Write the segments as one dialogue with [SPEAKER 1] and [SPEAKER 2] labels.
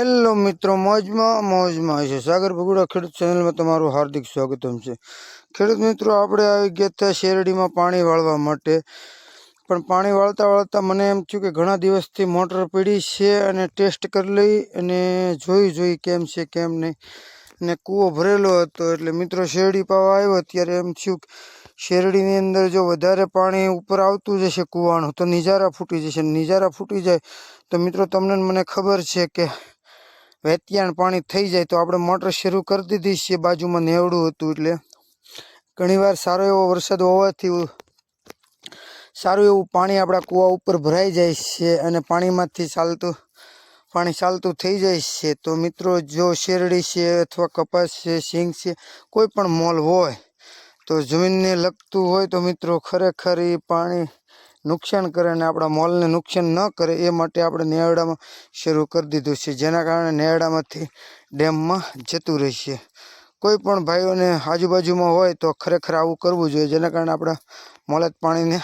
[SPEAKER 1] Hello મિત્રો, મોજમાં મોજમાં છે. સાગર ભગુડા ખેડૂત ચેનલમાં તમારું હાર્દિક સ્વાગતમ છે. ખેડૂત મિત્રો, આપણે આવી ગયા હતા શેરડીમાં પાણી વાળવા માટે. પણ પાણી વાળતા વાળતા મને એમ થયું કે ઘણા દિવસથી મોટર પીડી છે અને ટેસ્ટ કરી લઈ અને જોઈ જોઈ કેમ છે, કેમ નહીં. ને કૂવો ભરેલો હતો એટલે મિત્રો શેરડી પાવા આવ્યો. ત્યારે એમ થયું શેરડીની અંદર જો વધારે પાણી ઉપર આવતું જશે કૂવાનું, તો નિજારા ફૂટી જશે. નિજારા ફૂટી જાય તો મિત્રો તમને મને ખબર છે કે વેતિયાણ પાણી થઈ જાય તો આપણે મોટર શરૂ કરી દીધી છે. બાજુમાં નેવડું હતું એટલે ઘણીવાર સારો એવો વરસાદ હોવાથી સારું એવું પાણી આપણા કૂવા ઉપર ભરાઈ જાય છે અને પાણીમાંથી ચાલતું, પાણી ચાલતું થઈ જાય છે. તો મિત્રો, જો શેરડી છે અથવા કપાસ છે, સિંગ છે, કોઈ પણ મોલ હોય તો જમીનને લગતું હોય તો મિત્રો, ખરેખર એ પાણી નુકસાન કરે અને આપણા મોલને નુકસાન ન કરે એ માટે આપણે નેવડામાં શરૂ કરી દીધું છે. જેના કારણે નેવડામાંથી ડેમમાં જતું રહેશે. કોઈ પણ ભાઈઓને આજુબાજુમાં હોય તો ખરેખર આવું કરવું જોઈએ. જેના કારણે આપણા મોલત પાણીને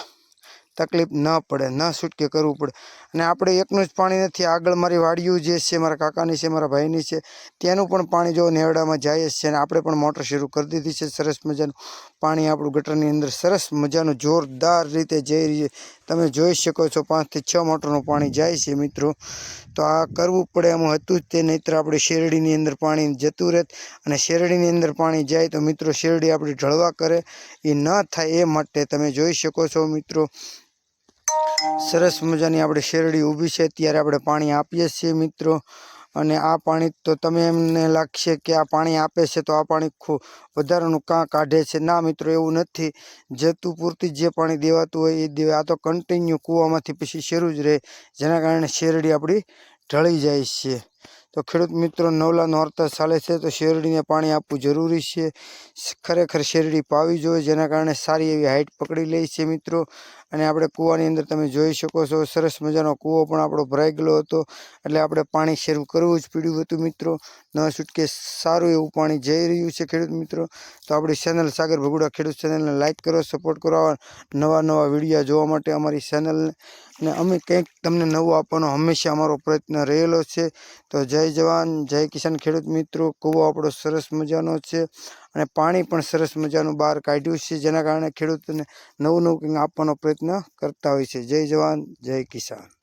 [SPEAKER 1] તકલીફ ન પડે, ન છૂટકે કરવું પડે. અને આપણે એકનું જ પાણી નથી, આગળ મારી વાડીયું જે છે, મારા કાકાની છે, મારા ભાઈની છે, તેનું પણ પાણી જો નેવડામાં જાય છે અને આપણે પણ મોટર શરૂ કરી દીધી છે, સરસ મજાનું પાણી આપણું ગટરની અંદર સરસ મજાનું જોરદાર રીતે જઈ રહી તમે જોઈ શકો છો પાંચથી છ મોટરનું પાણી જાય છે મિત્રો. તો આ કરવું પડે એમ હતું જ તે, નહીંતર આપણે શેરડીની અંદર પાણી જતું રહેત અને શેરડીની અંદર પાણી જાય તો મિત્રો શેરડી આપણી ઢળવા કરે. એ ન થાય એ માટે તમે જોઈ શકો છો મિત્રો. સરસ મજાની આપણે શેરડી ઊભી છે. ત્યારે આપણે પાણી આપીએ છીએ મિત્રો. અને આ પાણી તો તમે એમને લાગશે કે આ પાણી આપે છે તો આ પાણી ખૂબ વધારાનું કાં કાઢે છે? ના મિત્રો, એવું નથી. જતું પૂરતી જે પાણી દેવાતું હોય એ દેવા આ તો કન્ટિન્યુ કૂવામાંથી પછી શરૂ જ રહે. જેના કારણે શેરડી આપણી ઢળી જાય છે. તો ખેડૂત મિત્રો નવલા નોરતા ચાલે છે તો શેરડીને પાણી આપવું જરૂરી છે. ખરેખર શેરડી પાવી જોઈએ, જેના કારણે સારી એવી હાઇટ પકડી લે છે મિત્રો. અને આપણે કૂવાની અંદર તમે જોઈ શકો છો, સરસ મજાનો કૂવો પણ આપણો ભરાઈ ગયેલો હતો. એટલે આપણે પાણી શરૂ કરવું જ પડ્યું હતું મિત્રો. ન છૂટકે સારું એવું પાણી જઈ રહ્યું છે ખેડૂત મિત્રો. તો આપણી ચેનલ સાગર ભગુડા ખેડૂત ચેનલને લાઇક કરો સપોર્ટ કરો નવા નવા વિડીયા જોવા માટે અમારી ચેનલને અને અમે કંઈક તમને નવું આપવાનો હંમેશા અમારો પ્રયત્ન રહેલો છે. તો જય જવાન, જય કિસાન ખેડૂત મિત્રો. કૂવો આપણો સરસ મજાનો છે. અને પાણી પણ સરસ મજાનું બહાર કાઢ્યું છે, જેના કારણે ખેડૂતોને નવું નવું કંઈક આપવાનો પ્રયત્ન કરતા હોય છે. જય જવાન, જય કિસાન.